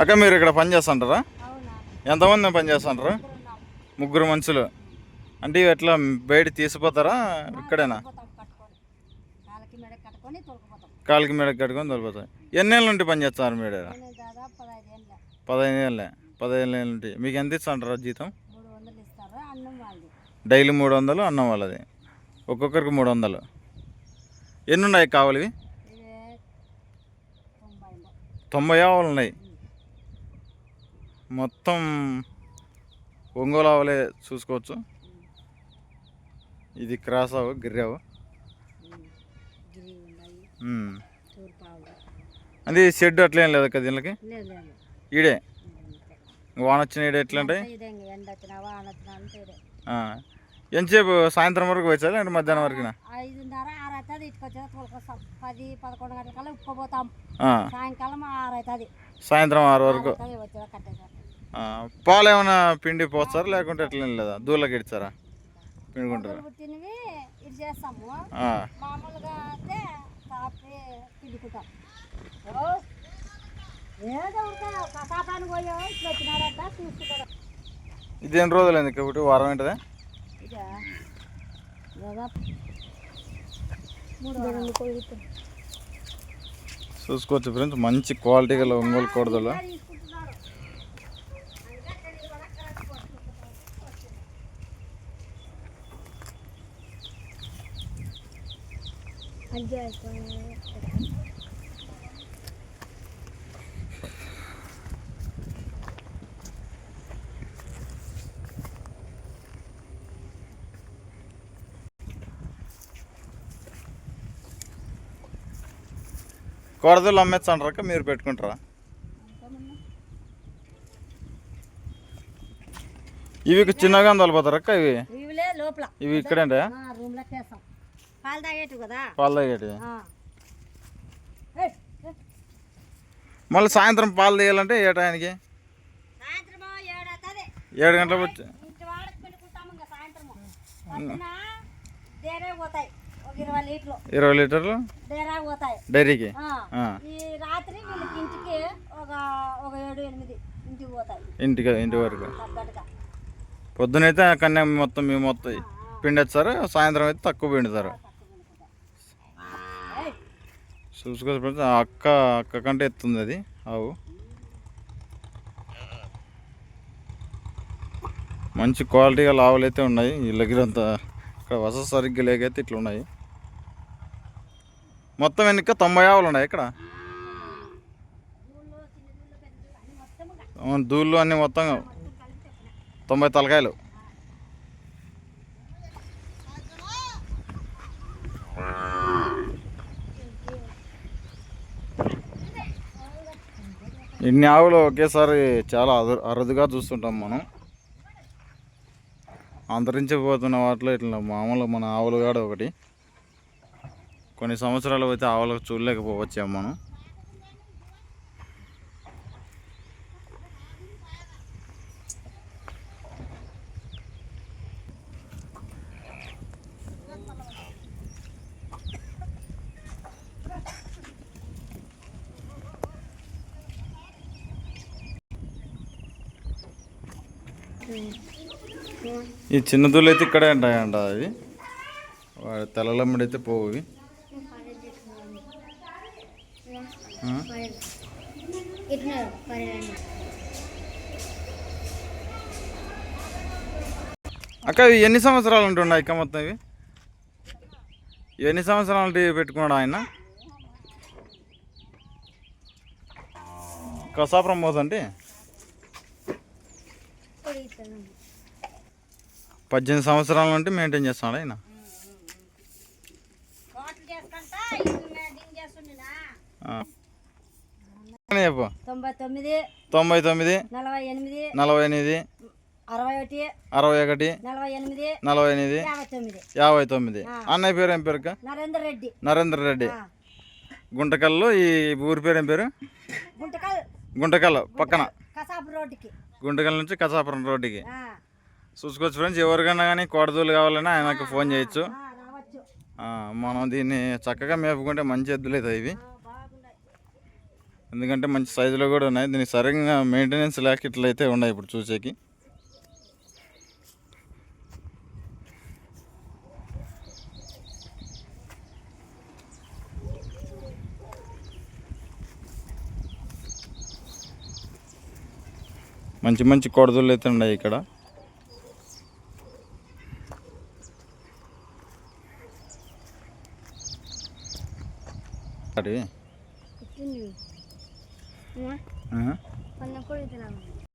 అక్క మీరు ఇక్కడ పని చేస్తుంటారా? ఎంతమంది పని చేస్తుంటారు? ముగ్గురు మనుషులు. అంటే ఇవి ఎట్లా బయట తీసిపోతారా? ఇక్కడేనా? కాలికి మీద కట్టుకొని తొలిపోతాయి ఎన్ని ఏళ్ళ నుండి పని చేస్తారు మీరు పదహైదు ఏళ్ళ. పదహైదు ఏళ్ళే. నుండి. మీకు ఎంత ఇస్తుంటారా జీతం? డైలీ మూడు వందలు అన్నం వాళ్ళది. ఒక్కొక్కరికి మూడు వందలు. ఎన్ని ఉన్నాయి కావాలి తొంభై ఆవులు ఉన్నాయి మొత్తం ఒంగోలు ఆవులే చూసుకోవచ్చు. ఇది క్రాస్ ఆవు గిర్రావు అది షెడ్ అట్లేం లేదు కదా దీనికి ఈడే. వాన వచ్చిన ఈడే ఎట్లా ఉంటాయి. ఎంతసేపు? సాయంత్రం వరకు వచ్చారా అంటే మధ్యాహ్నం ఐదున్నర ఆరు అవుతుంది తోలుకొస్తాం. పది పదకొండు ఉప్పుకుపోతాం. సాయంకాలం ఆరు అవుతుంది సాయంత్రం ఆరు వరకు. పాలు ఏమైనా పిండి పోస్తారా? లేకుంటే ఎట్లా లేదా? దూళ్ళకి ఇచ్చారా పిండుకుంటారా? ఇది ఎన్ని రోజులు అయింది కాబట్టి వారం ఏంటదే. చూసుకోవచ్చు ఫ్రెండ్స్ మంచి క్వాలిటీ గల ఒంగోలు కోడదలు కోడదలు అమ్మేచ్చంటారా మీరు పెట్టుకుంటారా? ఇవి చిన్నగా తొలిపోతారక్క ఇవి? ఇవి ఇక్కడేంటే పాలు తాగేటు కదా? పాలు తాగేటివి ఏయ్. మళ్ళీ సాయంత్రం పాలు తీయాలంటే ఏ టైంకి? ఏడు గంటలకు వచ్చి ఇరవై లీటర్లు. డైరీకి రాత్రి ఇంటికి ఒక ఒక ఏడు ఎనిమిది ఇంటికి పోతాయి. ఇంటికి ఇంటి వరకు? పొద్దునైతే కన్యా మొత్తం మేము మొత్తం పిండేస్తారు సాయంత్రం అయితే తక్కువ పిండుతారు. చూసుకోవచ్చు ఫ్రెండ్స్ అక్క అక్క కంటే ఎత్తుంది అది. ఆవు మంచి క్వాలిటీ గల ఆవులు అయితే ఉన్నాయి. ఈ దగ్గర అంతా ఇక్కడ వసతి సరిగ్గా లేకైతే ఇట్లా ఉన్నాయి. మొత్తం వెనుక తొంభై ఆవులు ఉన్నాయి ఇక్కడ? దూళ్ళు అన్ని మొత్తం తొంభై తలకాయలు. ఇన్ని ఆవులు ఒకేసారి చాలా అరు అరుదుగా చూస్తుంటాం మనం. అంతరించిపోతున్న వాటిలో ఇట్లా మామూలు మన ఆవులు కాడ ఒకటి. కొన్ని సంవత్సరాలు అయితే ఆవులకు చూడలేకపోవచ్చాం మనం. ఈ చిన్న దూళ్ళు అయితే ఇక్కడే ఉంటాయంట అవి. వాడి తెల్లలమ్మడి అయితే పోవు అక్క ఇవి ఎన్ని సంవత్సరాలు ఉంటున్నాయి అక్క మొత్తం ఇవి? ఎన్ని సంవత్సరాలు పెట్టుకున్నాడు ఆయన? కసాపురం పోతుంటే పద్దెనిమిది సంవత్సరాల నుండి మెయింటైన్ చేస్తున్నాడు ఆయన తొంభై తొమ్మిది నలభై ఎనిమిది నలభై ఎనిమిది అరవై ఒకటి అరవై ఒకటి నలభై ఎనిమిది నలభై ఎనిమిది యాభై తొమ్మిది. అన్నయ్య పేరు ఏం పేరు? నరేందర్ రెడ్డి. నరేంద్ర రెడ్డి. ఆ. గుంటకల్లో ఈ ఊరి పేరు ఏం పేరు? గుంటకల్. గుంటకల్ పక్కన. రోడ్డుకి. గుంటకల్ నుంచి కసాపురం రోడ్డుకి. చూసుకోవచ్చు ఫ్రెండ్స్ ఎవరికైనా కానీ కోడదూలు కావాలన్నా ఆయనకు ఫోన్ చేయొచ్చు. మనం దీన్ని చక్కగా మేపుకుంటే మంచి ఎద్దులు అవుతాయి ఇవి. ఎందుకంటే మంచి సైజులో కూడా ఉన్నాయి. దీనికి సరిగ్గా మెయింటెనెన్స్ లేక ఇట్లయితే ఉన్నాయి ఇప్పుడు చూసేకి. మంచి మంచి కొడదులు అయితే ఉన్నాయి ఇక్కడ. అడివి